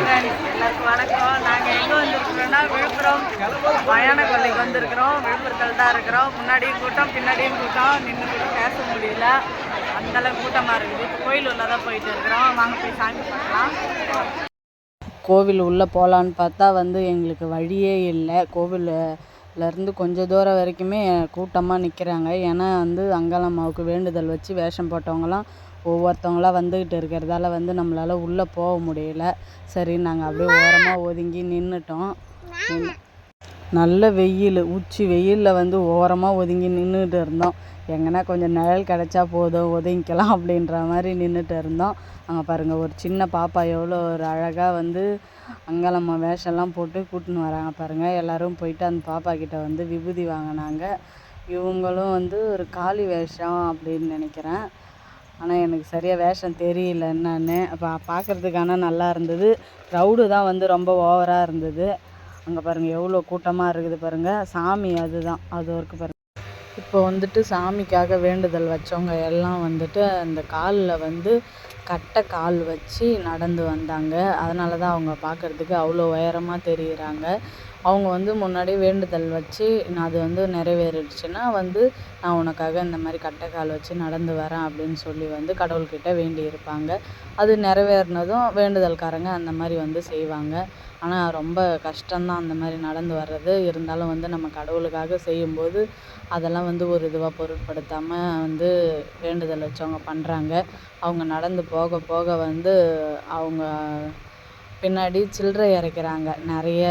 எல்லாருக்கும் வணக்கம். நாங்கள் எங்கே வந்திருக்கிறோம்னா விழுப்புரம் மயான கொல்லைக்கு வந்திருக்கிறோம். விழுப்புரத்தில் தான் இருக்கிறோம். முன்னாடியும் கூட்டம் பின்னாடியும் கூட்டம். நின்று கூட பேச முடியல. அந்த அளவுக்கு கூட்டமாக இருக்குது. இப்போ கோயில் உள்ள தான் போயிட்டு இருக்கிறோம். வாங்க போய் சாமி பார்க்கலாம். கோவில் உள்ளே போகலான்னு பார்த்தா வந்து எங்களுக்கு வழியே இல்லை. கோவில்லேருந்து கொஞ்சம் தூரம் வரைக்குமே கூட்டமாக நிற்கிறாங்க ஏன்னா வந்து அங்காளம்மாவுக்கு வேண்டுதல் வச்சு வேஷம் போட்டவங்களாம் ஒவ்வொருத்தவங்களாக வந்துக்கிட்டு இருக்கிறதால வந்து நம்மளால் உள்ளே போக முடியல. சரி நாங்கள் அப்படியே ஓரமாக ஒதுங்கி நின்றுட்டோம் நல்ல வெயில் உச்சி வெயிலில் வந்து ஓரமாக ஒதுங்கி நின்றுட்டு இருந்தோம். எங்கன்னா கொஞ்சம் நிழல் கிடச்சா போதும் ஒதுங்கிக்கலாம் அப்படின்ற மாதிரி நின்றுட்டு இருந்தோம். அங்கே பாருங்கள் ஒரு சின்ன பாப்பா எவ்வளோ ஒரு அழகாக வந்து அங்காளம்மா வேஷம்லாம் போட்டு கூட்டின்னு வராங்க பாருங்கள் எல்லோரும் போயிட்டு அந்த பாப்பா கிட்ட வந்து விபூதி வாங்கினாங்க. இவங்களும் வந்து ஒரு காளி வேஷம் அப்படின்னு நினைக்கிறேன். ஆனால் எனக்கு சரியாக வேஷம் தெரியல என்னன்னு. அப்போ பார்க்குறதுக்கு ஆனால் நல்லா இருந்தது. க்ரௌடு தான் வந்து ரொம்ப ஓவராக இருந்தது. அங்கே பாருங்கள் எவ்வளோ கூட்டமாக இருக்குது பாருங்கள் சாமி அதுதான். அது இருக்கு பாருங்கள் இப்போ வந்துட்டு சாமிக்காக வேண்டுதல் வச்சவங்க எல்லாம் வந்துட்டு அந்த காலில் வந்து கட்டை கால் வச்சு நடந்து வந்தாங்க. அதனால தான் அவங்க பார்க்குறதுக்கு அவ்வளோ உயரமாக தெரிகிறாங்க அவங்க வந்து முன்னாடியே வேண்டுதல் வச்சு நான் அது வந்து நிறைவேறிடுச்சுன்னா வந்து நான் உனக்காக இந்த மாதிரி கட்டைக்கால் வச்சு நடந்து வரேன் அப்படின்னு சொல்லி வந்து கடவுள்கிட்ட வேண்டி இருப்பாங்க அது நிறைவேறினதும் வேண்டுதல்காரங்க அந்த மாதிரி வந்து செய்வாங்க. ஆனால் ரொம்ப கஷ்டம்தான் அந்த மாதிரி நடந்து வர்றது. இருந்தாலும் வந்து நம்ம கடவுளுக்காக செய்யும்போது அதெல்லாம் வந்து ஒரு இதுவாக பொருட்படுத்தாமல் வந்து வேண்டுதல் வச்சவங்க பண்ணுறாங்க அவங்க நடந்து போக போக வந்து அவங்க பின்னாடி சில்லறை இறைக்கிறாங்க நிறைய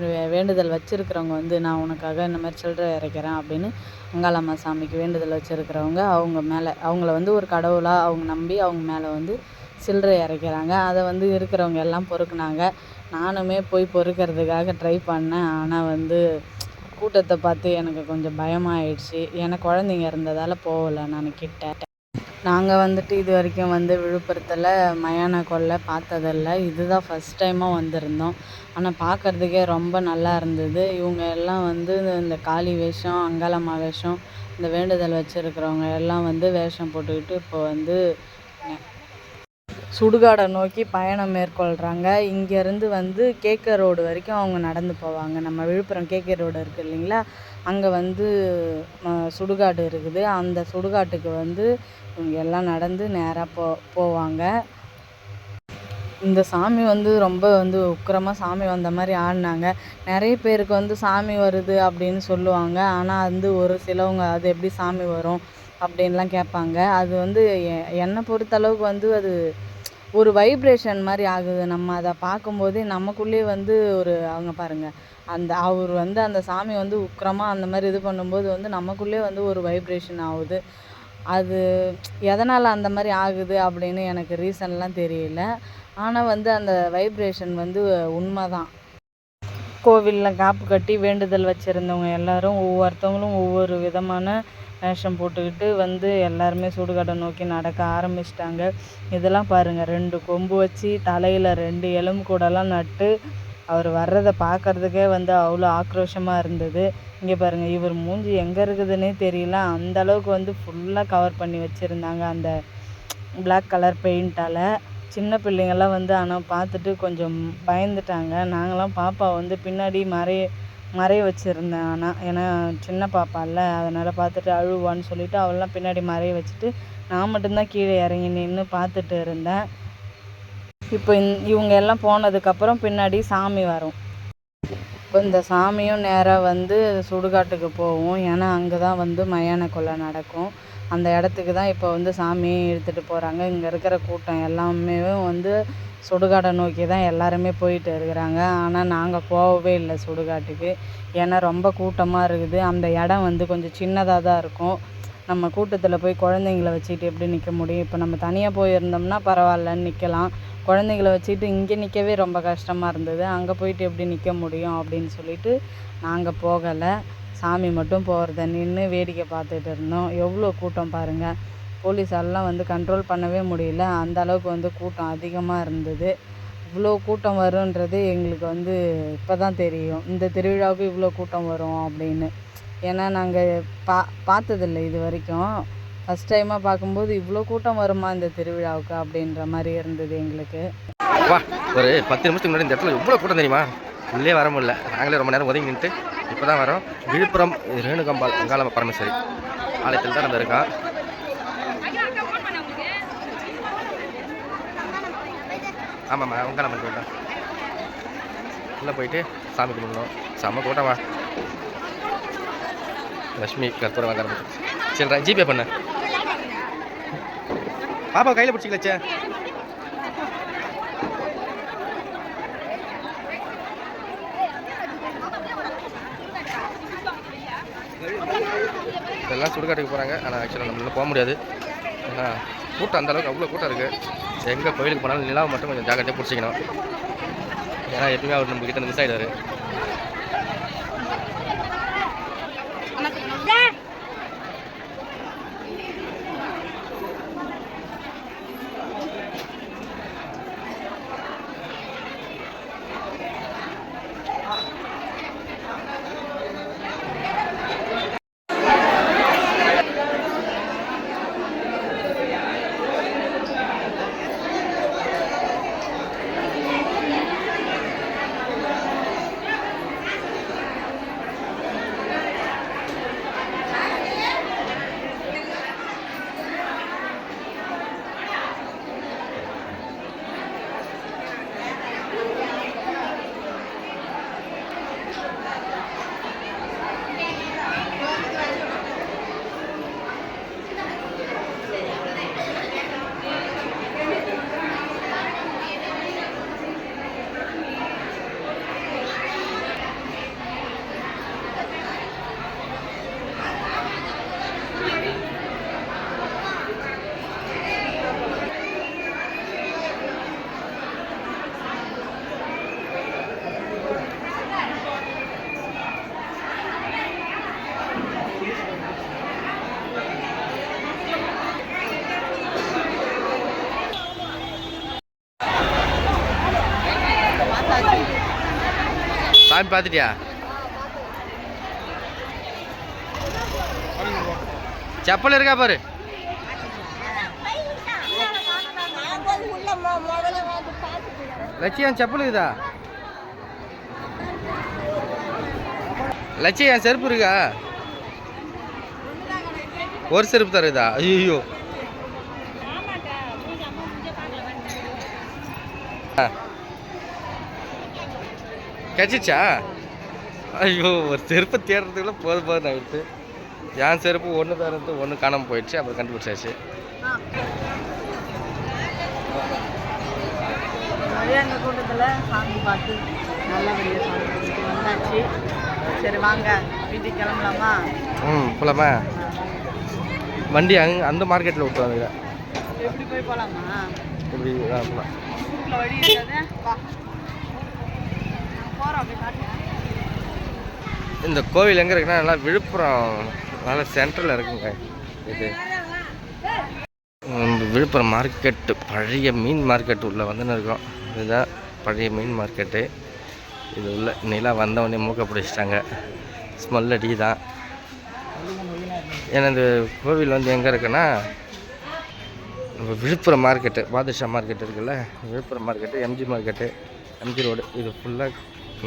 வே வேண்டுதல் வச்சுருக்கிறவங்க வந்து நான் உனக்காக இந்த மாதிரி சில்லறை இறைக்கிறேன் அப்படின்னு அங்காளம்மா சாமிக்கு வேண்டுதல் வச்சுருக்கிறவங்க அவங்க மேலே அவங்கள வந்து ஒரு கடவுளாக அவங்க நம்பி அவங்க மேலே வந்து சில்லறை இறைக்கிறாங்க அதை வந்து இருக்கிறவங்க எல்லாம் பொறுக்குனாங்க. நானுமே போய் பொறுக்கிறதுக்காக ட்ரை பண்ணேன். ஆனால் வந்து கூட்டத்தை பார்த்து எனக்கு கொஞ்சம் பயமாயிடுச்சு. ஏன்னா குழந்தைங்க இருந்ததால் போகலை. நான் கிட்ட நாங்கள் வந்துட்டு இது வரைக்கும் வந்து விழுப்புரத்தில் மயான கொல்லை பார்த்ததில்ல. இதுதான் ஃபஸ்ட் டைமாக வந்திருந்தோம். ஆனால் பார்க்குறதுக்கே ரொம்ப நல்லா இருந்தது. இவங்க எல்லாம் வந்து இந்த காளி வேஷம் அங்காளம்மா வேஷம் இந்த வேண்டுதல் வச்சுருக்கிறவங்க எல்லாம் வந்து வேஷம் போட்டுக்கிட்டு இப்போ வந்து சுடுகாடை நோக்கி பயணம் மேற்கொள்கிறாங்க இங்கேருந்து வந்து கேக்க ரோடு வரைக்கும் அவங்க நடந்து போவாங்க. நம்ம விழுப்புரம் கேகே ரோடு இருக்குது இல்லைங்களா? அங்கே வந்து சுடுகாடு இருக்குது. அந்த சுடுகாட்டுக்கு வந்து எல்லாம் நடந்து நேராக போ போவாங்க. இந்த சாமி வந்து ரொம்ப வந்து உக்கிரமாக சாமி வந்த மாதிரி ஆடினாங்க. நிறைய பேருக்கு வந்து சாமி வருது அப்படின்னு சொல்லுவாங்க. ஆனால் வந்து ஒரு சிலவங்க அது எப்படி சாமி வரும்? அப்படின்லாம் கேட்பாங்க. அது வந்து என்னை பொறுத்தளவுக்கு வந்து அது ஒரு வைப்ரேஷன் மாதிரி ஆகுது. நம்ம அதை பார்க்கும்போதே நமக்குள்ளேயே வந்து ஒரு அவங்க பாருங்கள் அந்த அவர் வந்து அந்த சாமி வந்து உக்கிரமாக அந்த மாதிரி இது பண்ணும்போது வந்து நமக்குள்ளேயே வந்து ஒரு வைப்ரேஷன் ஆகுது. அது எதனால் அந்த மாதிரி ஆகுது அப்படின்னு எனக்கு ரீசன்லாம் தெரியல. ஆனால் வந்து அந்த வைப்ரேஷன் வந்து உண்மை தான் கோவிலில் காப்பு கட்டி வேண்டுதல் வச்சுருந்தவங்க எல்லோரும் ஒவ்வொருத்தவங்களும் ஒவ்வொரு விதமான வேஷம் போட்டுக்கிட்டு வந்து எல்லாருமே சுடுகாடை நோக்கி நடக்க ஆரம்பிச்சிட்டாங்க. இதெல்லாம் பாருங்கள் ரெண்டு கொம்பு வச்சு தலையில் ரெண்டு எலும்பு கூடலாம் நட்டு அவர் வர்றதை பார்க்குறதுக்கே வந்து அவ்வளோ ஆக்ரோஷமாக இருந்தது. இங்கே பாருங்கள் இவர் மூஞ்சி எங்கே இருக்குதுன்னே தெரியல. அந்த அளவுக்கு வந்து ஃபுல்லாக கவர் பண்ணி வச்சுருந்தாங்க அந்த பிளாக் கலர் பெயிண்ட்டால் சின்ன பிள்ளைங்கள்லாம் வந்து ஆனால் பார்த்துட்டு கொஞ்சம் பயந்துட்டாங்க. நாங்களாம் பாப்பா வந்து பின்னாடி மறைய மறைய வச்சுருந்தேன் ஆனால் ஏன்னா சின்ன பாப்பால்ல அதனால் பார்த்துட்டு அழுவான்னு சொல்லிவிட்டு அவளெலாம் பின்னாடி மறைய வச்சுட்டு நான் மட்டும்தான் கீழே இறங்கி நின்று பார்த்துட்டு இருந்தேன். இப்போ இந் இவங்க எல்லாம் போனதுக்கப்புறம் பின்னாடி சாமி வரும். இப்போ இந்த சாமியும் நேராக வந்து சுடுகாட்டுக்கு போகும். ஏன்னா அங்கே தான் வந்து மயான கொள்ளை நடக்கும். அந்த இடத்துக்கு தான் இப்போ வந்து சாமியை இழுத்துட்டு போகிறாங்க இங்கே இருக்கிற கூட்டம் எல்லாமே வந்து சுடுகாடை நோக்கி தான் எல்லாருமே போயிட்டு இருக்கிறாங்க. ஆனால் நாங்கள் போகவே இல்லை சுடுகாட்டுக்கு. ஏன்னா ரொம்ப கூட்டமாக இருக்குது. அந்த இடம் வந்து கொஞ்சம் சின்னதாக தான் இருக்கும். நம்ம கூட்டத்தில் போய் குழந்தைங்கள வச்சுக்கிட்டு எப்படி நிற்க முடியும்? இப்போ நம்ம தனியாக போயிருந்தோம்னா பரவாயில்லன்னு நிற்கலாம் குழந்தைங்கள வச்சுக்கிட்டு இங்கே நிற்கவே ரொம்ப கஷ்டமாக இருந்தது. அங்கே போயிட்டு எப்படி நிற்க முடியும் அப்படின்னு சொல்லிட்டு நாங்கள் போகலை. சாமி மட்டும் போகிறத நின்று வேடிக்கை பார்த்துட்டு இருந்தோம். எவ்வளோ கூட்டம் பாருங்கள் போலீஸாலெலாம் வந்து கண்ட்ரோல் பண்ணவே முடியல. அந்த அளவுக்கு வந்து கூட்டம் அதிகமாக இருந்தது. இவ்வளோ கூட்டம் வருன்றது எங்களுக்கு வந்து இப்போ தான் தெரியும். இந்த திருவிழாவுக்கு இவ்வளோ கூட்டம் வரும் அப்படின்னு. ஏன்னா நாங்கள் பா பார்த்ததில்ல இது வரைக்கும். ஃபஸ்ட் டைமாக பார்க்கும்போது இவ்வளோ கூட்டம் வருமா இந்த திருவிழாவுக்கு அப்படின்ற மாதிரி இருந்தது எங்களுக்கு. வா ஒரு பத்து நிமிஷத்துக்கு முன்னாடி இந்த இடத்துல எவ்வளோ கூட்டம் தெரியுமா? உள்ளே வர முடியல. நாங்களே ரொம்ப நேரம் ஒதுங்கி நின்று இப்போ தான் வரோம். விழுப்புரம் ரேணுகம்பால் அங்காள பரமேஸ்வரி ஆலயத்தில் தான் நம்ம இருக்கோம். ஆமாம்மா அங்காளம்மன் கோயில் தான். உள்ளே போயிட்டு சாமி கும்பிடணும். செம்ம கூட்டமா லக்ஷ்மி கற்பூரம் வாங்க ஆரம்பிச்சு சரி ஜிபே பண்ண. பாப்பா கையில் பிடிச்சிக்கலச்சே இதெல்லாம் சுடுகாட்டுக்கு போகிறாங்க ஆனால் ஆக்சுவலாக நம்மளால் போக முடியாது. ஏன்னா கூட்டம் அந்தளவுக்கு அவ்வளோ கூட்டம் இருக்குது எங்கே கோயிலுக்கு போனாலும் நிலாவை மட்டும் கொஞ்சம் ஜாக்கிரதையாக பிடிச்சிக்கணும். ஏன்னா எப்பயுமே அவர் நம்மக்கிட்ட மிஸ் ஆகிடுவார் சாமி பார்த்துட்டியா? செப்பல் இருக்கா பாரு. லட்சியம் செப்பல் இருக்குதா? லட்சியம் என் செருப்பு இருக்கா? ஒரு செருப்பு தருதா? ஐயோ கிடச்சிச்சா ஐயோ ஒரு செருப்பை தேடுறதுக்குள்ள போதும் போதும் ஆகிடுச்சு என் செருப்பு ஒன்று தான் இருந்து ஒன்று காணாமல் போயிடுச்சு அப்புறம் கண்டுபிடிச்சாச்சு. நிறைய அந்த கூட்டத்தில் சாமி பார்த்து நல்லபடியாக சாமி பார்த்துட்டு வந்தாச்சு. சரி வாங்க. வீட்டுக்கு கிளம்பலாமா? ம் போலாமா? வண்டி அங் அந்த மார்க்கெட்டில் விட்டுவாங்க எப்படி போய் போகலாமா இப்படி ஆ, போலாம் ரூட்டில் வழி இருக்காது வா போகிறோம் அப்படி காட்டுங்க இந்த கோவில் எங்கே இருக்குன்னா நல்லா விழுப்புரம் நல்லா சென்ட்ரலில் இருக்குங்க இது. விழுப்புரம் மார்க்கெட்டு பழைய மீன் மார்க்கெட் உள்ள வந்துன்னு இருக்கோம். இதுதான் பழைய மீன் மார்க்கெட்டு இது உள்ள நிலா வந்தவொடனே மூக்க பிடிச்சிட்டாங்க. ஸ்மெல் அடி தான் ஏன்னா இந்த கோவில் வந்து எங்கே இருக்குன்னா நம்ம விழுப்புரம் மார்க்கெட்டு பாதுஷா மார்க்கெட் இருக்குல்ல Villupuram market MG market MG road இது ஃபுல்லாக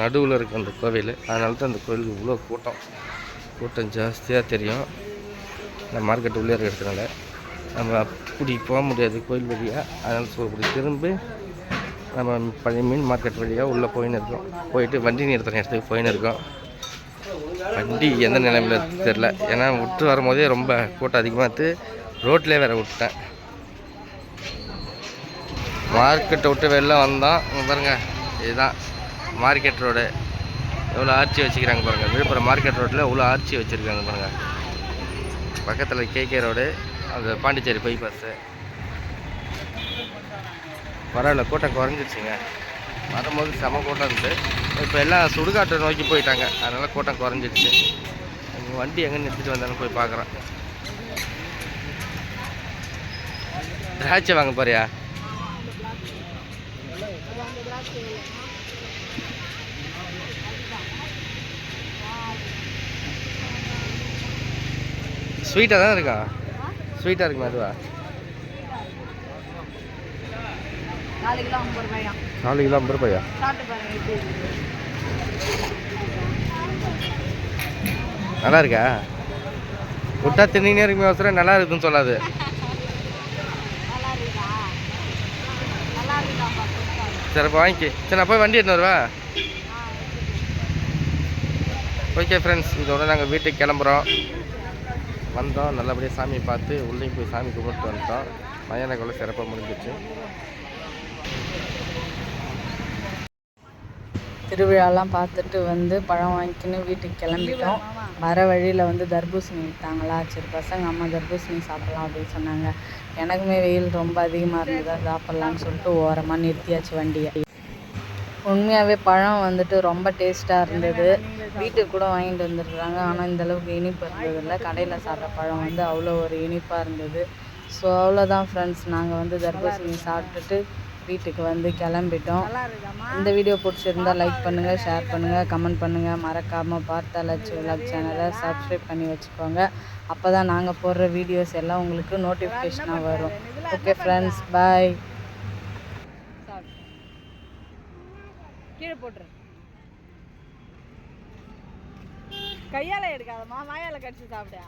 நடுவில் இருக்குது அந்த கோவில். அதனால தான் அந்த கோவிலுக்கு இவ்வளோ கூட்டம். கூட்டம் ஜாஸ்தியாக தெரியும். இந்த மார்க்கெட் உள்ளே இருக்கிறதுனால. நம்ம அப்படி போக முடியாது கோயில் வழியாக அதனால் சொல்லப்படி திரும்பி நம்ம பழைய மீன் மார்க்கெட் வழியாக உள்ளே போயின்னு இருக்கோம். போயிட்டு வண்டி நிறுத்துற இடத்துக்கு போயின்னு இருக்கோம். வண்டி எந்த நிலைமையில் தெரில ஏன்னா விட்டு வரும்போதே ரொம்ப கூட்டம் அதிகமாக இருந்து ரோட்லேயே வேற விட்டேன் மார்க்கெட்டை விட்டு வெளில வந்தோம். பாருங்கள் இதுதான். மார்க்கெட் ரோடு எவ்வளோ ஆர்ச்சி வச்சுக்கிறாங்க பாருங்கள் விழுப்புரம் மார்க்கெட் ரோட்டில் எவ்வளோ ஆர்ச்சி வச்சுருக்காங்க பாருங்கள் பக்கத்தில் கேகே ரோடு அந்த பாண்டிச்சேரி பைபாஸு பரவாயில்ல கூட்டம் குறைஞ்சிருச்சுங்க. வரும்போது செம கூட்டம் இருந்துச்சு. இப்போ எல்லாம் சுடுகாட்டை நோக்கி போயிட்டாங்க. அதனால் கூட்டம் குறைஞ்சிருச்சு. வண்டி எங்கே நிறுத்திட்டு வந்தாலும் போய் பார்க்குறேன் திராட்சை வாங்க போறியா? ஸ்வீட்டாக தான் இருக்கா? ஸ்வீட்டாக இருக்குமா அதுவா? நாலு கிலோ ஐம்பது ரூபாயா நாலு கிலோ ஐம்பது நல்லா இருக்கா? விட்டா தின்னினே இருக்குமே அவசரம் நல்லா இருக்குதுன்னு சொல்லாது. சரி அப்போ வாங்கிக்கி. சரி நான் போய் வண்டி எடுத்துன்னு வருவா? ஓகே ஃப்ரெண்ட்ஸ் இதோட நாங்கள் வீட்டுக்கு கிளம்புறோம். வந்தோம் நல்லபடியாக சாமி பார்த்து உள்ளேயும் போய் சாமி கும்பிட்டு வந்துட்டோம். மயான கொலை சிறப்பாக முடிஞ்சிச்சு. திருவிழாலாம் பார்த்துட்டு வந்து பழம் வாங்கிக்கின்னு வீட்டுக்கு கிளம்பிட்டோம். வர வழியில் வந்து தர்பூசணி விற்றாங்களா சரி பசங்க அம்மா தர்பூசணி சாப்பிட்லாம் அப்படின்னு சொன்னாங்க. எனக்குமே வெயில் ரொம்ப அதிகமாக இருந்ததா. சாப்பிட்லான்னு சொல்லிட்டு ஓரமாக நிறுத்தியாச்சு வண்டியை. உண்மையாகவே பழம் வந்துட்டு ரொம்ப டேஸ்ட்டாக இருந்தது. வீட்டுக்கு கூட வாங்கிட்டு வந்துருக்குறாங்க ஆனால் இந்தளவுக்கு இனிப்பு இருந்ததில்லை கடையில் சாப்பிட்ற பழம் வந்து அவ்வளோ ஒரு இனிப்பாக இருந்தது. ஸோ அவ்வளோதான் ஃப்ரெண்ட்ஸ் நாங்கள் வந்து தர்பூசணி சாப்பிட்டுட்டு வீட்டுக்கு வந்து கிளம்பிட்டோம். இந்த வீடியோ பிடிச்சிருந்தா லைக் பண்ணுங்கள் ஷேர் பண்ணுங்கள் கமெண்ட் பண்ணுங்கள் மறக்காமல் பார்த்தா லட்சு விலாக் சேனலை சப்ஸ்கிரைப் பண்ணி வச்சுக்கோங்க. அப்போ தான் நாங்கள் போடுற வீடியோஸ் எல்லாம் உங்களுக்கு நோட்டிஃபிகேஷனாக வரும். ஓகே ஃப்ரெண்ட்ஸ் பாய் கீழே போட்டுரு. கையால் எடுக்காதம்மா வாயால் கடிச்சு சாப்பிட.